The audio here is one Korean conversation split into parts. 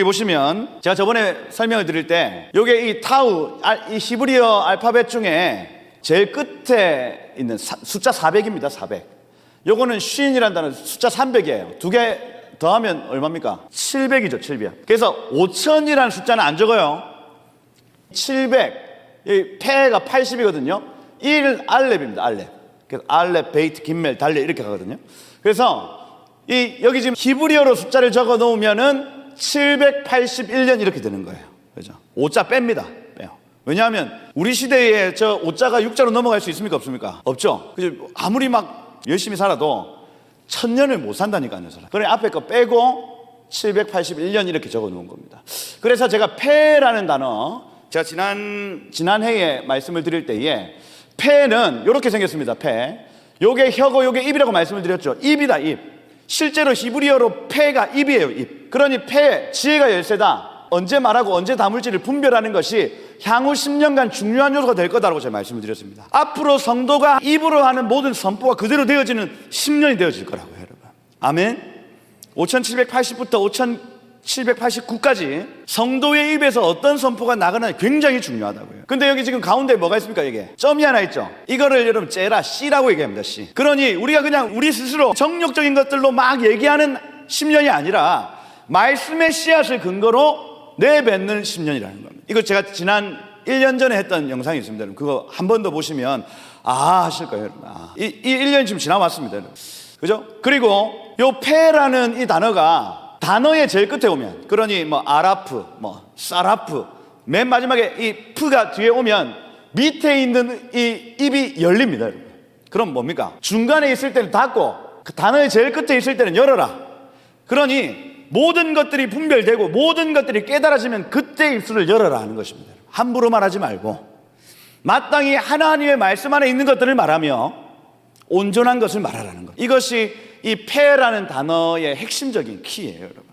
여기 보시면 제가 저번에 설명을 드릴 때 요게 이 타우 알- 이 히브리어 알파벳 중에 제일 끝에 있는 사- 숫자 400입니다. 400. 요거는 쉰이라는 단어 숫자 300이에요. 두 개 더하면 얼마입니까? 700이죠, 700. 그래서 5000이라는 숫자는 안 적어요. 700. 이 패가 80이거든요. 1 알렙입니다. 알렙. 그래서 알렙, 베이트, 김멜, 달레 이렇게 가거든요. 그래서 이 여기 지금 히브리어로 숫자를 적어 놓으면은 781년 이렇게 되는 거예요. 그죠? 5자 뺍니다. 빼요. 왜냐하면 우리 시대에 저 5자가 6자로 넘어갈 수 있습니까? 없습니까? 없죠. 그죠? 아무리 막 열심히 살아도 천 년을 못 산다니까요, 사람. 그래 앞에 거 빼고 781년 이렇게 적어 놓은 겁니다. 그래서 제가 폐라는 단어, 제가 지난, 지난 해에 말씀을 드릴 때에 폐는 이렇게 생겼습니다, 폐. 요게 혀고 요게 입이라고 말씀을 드렸죠. 입이다, 입. 실제로 히브리어로 폐가 입이에요, 입. 그러니 폐, 지혜가 열쇠다. 언제 말하고 언제 다물지를 분별하는 것이 향후 10년간 중요한 요소가 될 거다라고 제가 말씀을 드렸습니다. 앞으로 성도가 입으로 하는 모든 선포가 그대로 되어지는 10년이 되어질 거라고요, 여러분. 아멘. 5780부터 5789까지 성도의 입에서 어떤 선포가 나가나 굉장히 중요하다고요. 근데 여기 지금 가운데 뭐가 있습니까, 이게? 점이 하나 있죠. 이거를 여러분 째라, C라고 얘기합니다, C. 그러니 우리가 그냥 우리 스스로 정욕적인 것들로 막 얘기하는 10년이 아니라 말씀의 씨앗을 근거로 내뱉는 10년이라는 겁니다. 이거 제가 지난 1년 전에 했던 영상이 있습니다. 여러분. 그거 한 번 더 보시면 아 하실 거예요. 여러분. 아, 이, 이 1년 지금 지나왔습니다. 여러분. 그죠? 그리고 요 폐라는 이 단어가 단어의 제일 끝에 오면 그러니 뭐 아라프, 뭐 사라프 맨 마지막에 이 프가 뒤에 오면 밑에 있는 이 입이 열립니다. 여러분. 그럼 뭡니까? 중간에 있을 때는 닫고 그 단어의 제일 끝에 있을 때는 열어라. 그러니 모든 것들이 분별되고 모든 것들이 깨달아지면 그때 입술을 열어라 하는 것입니다. 함부로 말하지 말고 마땅히 하나님의 말씀 안에 있는 것들을 말하며 온전한 것을 말하라는 것. 이것이 이 폐라는 단어의 핵심적인 키예요, 여러분.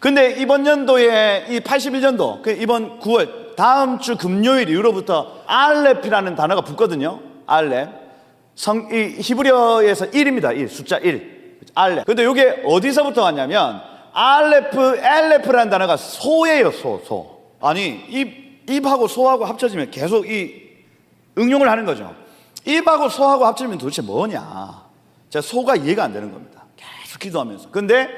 근데 이번 연도에 이 81년도, 그 이번 9월 다음 주 금요일 이후로부터 알렙이라는 단어가 붙거든요. 알렙. 성, 이 히브리어에서 1입니다. 1, 숫자 1. 알렙. 근데 이게 어디서부터 왔냐면 알레프, 엘레프라는 단어가 소예요, 소, 소. 아니, 입, 입하고 소하고 합쳐지면 계속 이 응용을 하는 거죠. 입하고 소하고 합치면 도대체 뭐냐. 제가 소가 이해가 안 되는 겁니다. 계속 기도하면서. 근데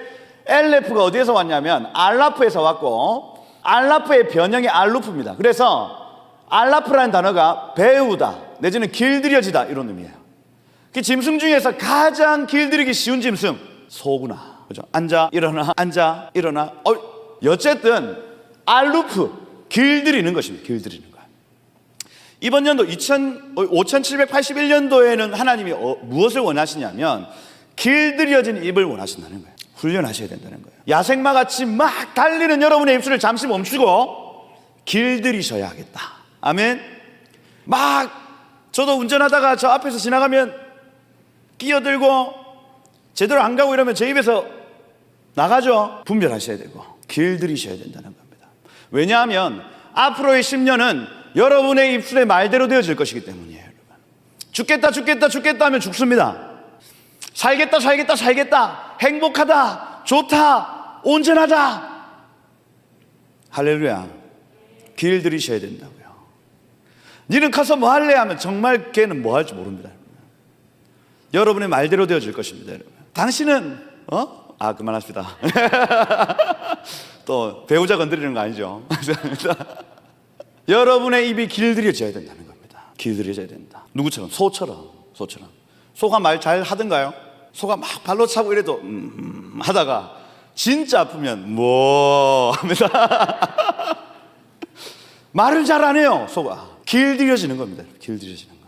엘레프가 어디에서 왔냐면 알라프에서 왔고 알라프의 변형이 알루프입니다. 그래서 알라프라는 단어가 배우다 내지는 길들여지다 이런 의미예요. 그 짐승 중에서 가장 길들이기 쉬운 짐승 소구나. 그죠? 앉아 일어나 앉아 일어나. 어, 어쨌든 알루프 길들이는 것입니다. 길들이는 거. 이번 연도 2000, 5781년도에는 하나님이 어, 무엇을 원하시냐면 길들여진 입을 원하신다는 거예요. 훈련하셔야 된다는 거예요. 야생마 같이 막 달리는 여러분의 입술을 잠시 멈추고 길들이셔야 하겠다. 아멘. 막 저도 운전하다가 저 앞에서 지나가면 끼어들고 제대로 안 가고 이러면 제 입에서 나가죠. 분별하셔야 되고 길들이셔야 된다는 겁니다. 왜냐하면 앞으로의 10년은 여러분의 입술의 말대로 되어질 것이기 때문이에요, 여러분. 죽겠다, 죽겠다, 죽겠다 하면 죽습니다. 살겠다, 살겠다, 살겠다. 행복하다, 좋다, 온전하다. 할렐루야. 길 들이셔야 된다고요. 니는 가서 뭐 할래 하면 정말 걔는 뭐 할지 모릅니다. 여러분의 말대로 되어질 것입니다, 여러분. 당신은, 어? 아, 그만합시다. 또, 배우자 건드리는 거 아니죠? 여러분의 입이 길들여져야 된다는 겁니다. 길들여져야 된다. 누구처럼? 소처럼. 소처럼. 소가 말 잘 하던가요? 소가 막 발로 차고 이래도 음, 음, 하다가 진짜 아프면 뭐 합니다. 말을 잘 안 해요. 소가 길들여지는 겁니다. 길들여지는 거.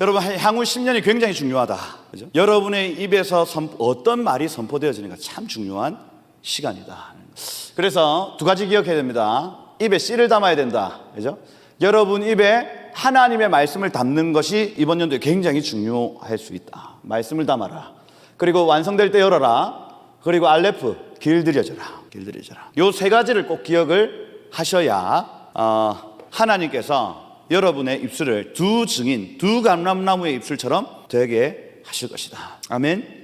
여러분 향후 10년이 굉장히 중요하다. 그죠? 여러분의 입에서 선- 어떤 말이 선포되어지는가 참 중요한 시간이다. 그래서 두 가지 기억해야 됩니다. 입에 씨를 담아야 된다. 그죠? 여러분 입에 하나님의 말씀을 담는 것이 이번 연도에 굉장히 중요할 수 있다. 말씀을 담아라. 그리고 완성될 때 열어라. 그리고 알레프 길들여져라. 길들여져라. 요 세 가지를 꼭 기억을 하셔야 어, 하나님께서 여러분의 입술을 두 증인, 두 감람나무의 입술처럼 되게 하실 것이다. 아멘.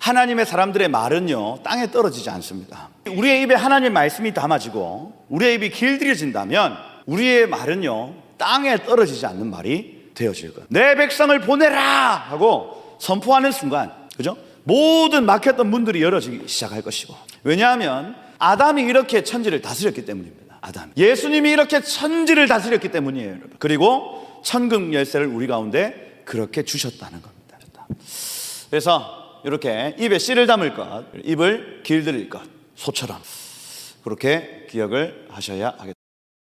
하나님의 사람들의 말은요 땅에 떨어지지 않습니다. 우리의 입에 하나님 말씀이 담아지고 우리의 입이 길들여진다면 우리의 말은요 땅에 떨어지지 않는 말이 되어질 거예요. 내 백성을 보내라 하고 선포하는 순간, 그죠? 모든 막혔던 문들이 열어지기 시작할 것이고. 왜냐하면 아담이 이렇게 천지를 다스렸기 때문입니다. 아담. 예수님이 이렇게 천지를 다스렸기 때문이에요, 여러분. 그리고 천국 열쇠를 우리 가운데 그렇게 주셨다는 겁니다. 그래서 이렇게 입에 씨를 담을 것, 입을 길들일 것, 소처럼 그렇게 기억을 하셔야 하겠습니다.